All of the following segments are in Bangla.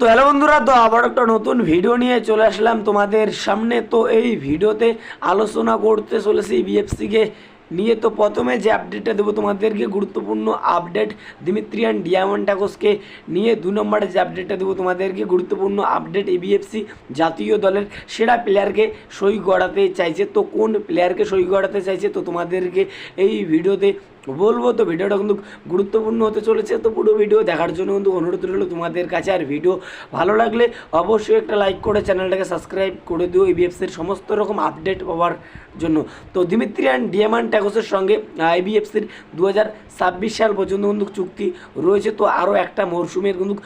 তো হ্যালো বন্ধুরা, তো আবার একটা নতুন ভিডিও নিয়ে চলে আসলাম তোমাদের সামনে। তো এই ভিডিওতে আলোচনা করতে চলেছি বিএফসিকে নিয়ে। তো প্রথমে যে আপডেটটা দেবো তোমাদেরকে, গুরুত্বপূর্ণ আপডেট দিমিত্রিয়ান ডিয়ামন্টাকোসকে নিয়ে। দু নম্বরে যে আপডেটটা দেবো তোমাদেরকে, গুরুত্বপূর্ণ আপডেট এবিএফসি জাতীয় দলের সেরা প্লেয়ারকে সই করাতে চাইছে। তো কোন প্লেয়ারকে সই করাতে চাইছে? তো তোমাদেরকে এই ভিডিওতে বলব তো, ভিডিওটা কিন্তু গুরুত্বপূর্ণ হতে চলেছে, তো পুরো ভিডিও দেখার জন্য কিন্তু অনুরোধ রইল তোমাদের কাছে। আর ভিডিও ভালো লাগলে অবশ্যই একটা লাইক করে চ্যানেলটাকে সাবস্ক্রাইব করে দিও ইবিএফসির সমস্ত রকম আপডেট পাওয়ার জন্য। তো দিমিত্রিয়ান ডিয়ামান ট্যাগোসের সঙ্গে আইবিএফসির দু হাজার ছাব্বিশ সাল পর্যন্ত কিন্তু চুক্তি রয়েছে, তো আরও একটা মরশুমের কিন্তু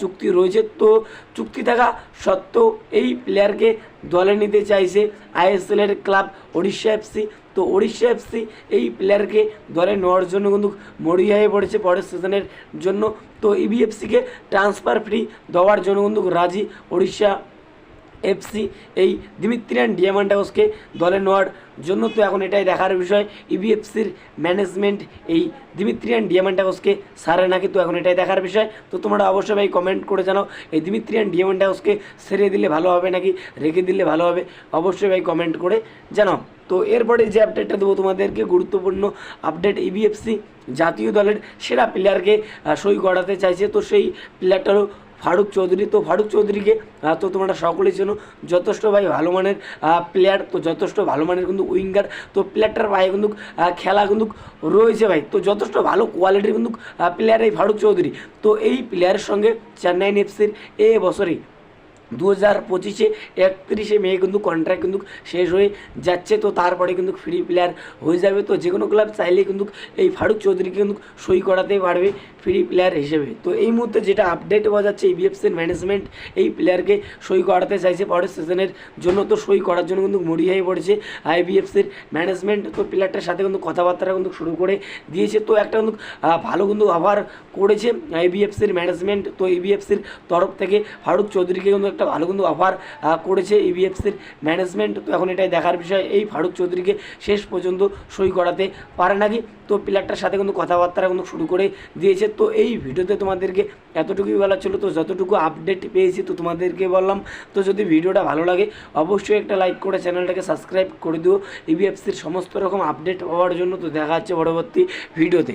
চুক্তি রয়েছে। তো চুক্তি থাকা সত্ত্বেও এই প্লেয়ারকে দলে নিতে চাইছে আইএসএলের ক্লাব ওড়িশা এফসি তো ওড়িশা এফসি এই প্লেয়ারকে দলে নেওয়ার জন্য কিন্তু মরিয়া হয়ে পড়েছে পরের সিজনের জন্য। তো ইবিএফসিকে ট্রান্সফার ফ্রি দেওয়ার জন্য কিন্তু রাজি ওড়িশা এফসি এই দিমিত্রিয়ান ডিয়ামান্টাউসকে দলে নেওয়ার জন্য তো এখন এটাই দেখার বিষয়। ইবিএফসির ম্যানেজমেন্ট এই দিমিত্রিয়ান ডিয়ামান্টাউসকে সারে নাকি তো এখন এটাই দেখার বিষয়। তো তোমরা অবশ্যই ভাই কমেন্ট করে জানাও, এই দিমিত্রিয়ান ডিয়ামান্টাউসকে সেরে দিলে ভালো হবে নাকি রেখে দিলে ভালো হবে? অবশ্যই ভাই কমেন্ট করে জানাও। তো এরপরে যে আপডেটটা দেবো তোমাদেরকে, গুরুত্বপূর্ণ আপডেট ইবিএফসি জাতীয় দলের সেরা প্লেয়ারকে সই করাতে চাইছে। তো সেই প্লেয়ারটা হলো ফারুক চৌধুরী। তো ফারুক চৌধুরীকে তো তোমরা সকলেই চেনো, যথেষ্ট ভাই ভালো মানের প্লেয়ার তো যথেষ্ট ভালো মানের কিন্তু উইঙ্গার তো প্লেয়ারটার পায়ে কিন্তু খেলা কিন্তু রয়েছে ভাই। তো যথেষ্ট ভালো কোয়ালিটির কিন্তু প্লেয়ার এই ফারুক চৌধুরী। তো এই প্লেয়ারের সঙ্গে চেন্নাই এফসির এ বছরেই দু হাজার পঁচিশে একত্রিশে মে কিন্তু কন্ট্রাক্ট কিন্তু শেষ হয়ে যাচ্ছে। তো তারপরে কিন্তু ফ্রি প্লেয়ার হয়ে যাবে। তো যে কোনো ক্লাব চাইলে কিন্তু এই ফারুক চৌধুরীকে কিন্তু সই করাতে পারবে। ফ্রি প্লেয়ার হিসেবে। তো এই মুহূর্তে যেটা আপডেট পাওয়া যাচ্ছে ইবিএফসির ম্যানেজমেন্ট এই প্লেয়ারকে সই করাতে চাইছে পরের সিজনের জন্য। তো সই করার জন্য কিন্তু মরিয়া হয়ে পড়েছে আইবিএফসির ম্যানেজমেন্ট তো প্লেয়ারটার সাথে কিন্তু কথাবার্তা কিন্তু শুরু করে দিয়েছে। তো একটা কিন্তু ভালো কিন্তু অফার করেছে আইবিএফসির ম্যানেজমেন্ট তো ইবিএফসির তরফ থেকে ফারুক চৌধুরীকে কিন্তু একটা ভালো কিন্তু অফার করেছে ইবিএফসির ম্যানেজমেন্ট তো এখন এটাই দেখার বিষয়, এই ফারুক চৌধুরীকে শেষ পর্যন্ত সই করাতে পারে নাকি? তো প্লেয়ারটার সাথে কিন্তু কথাবার্তা কিন্তু শুরু করে দিয়েছে। তো এই ভিডিওতে তোমাদেরকে এতটুকুই বলা ছিল, তো যতটুকু আপডেট পেয়েছি তো তোমাদেরকে বললাম। তো যদি ভিডিওটা ভালো লাগে, অবশ্যই একটা লাইক করে চ্যানেলটাকে সাবস্ক্রাইব করে দিও। ইবিএফসির সমস্ত রকম আপডেট পাওয়ার জন্য তো দেখা যাচ্ছে পরবর্তী ভিডিওতে।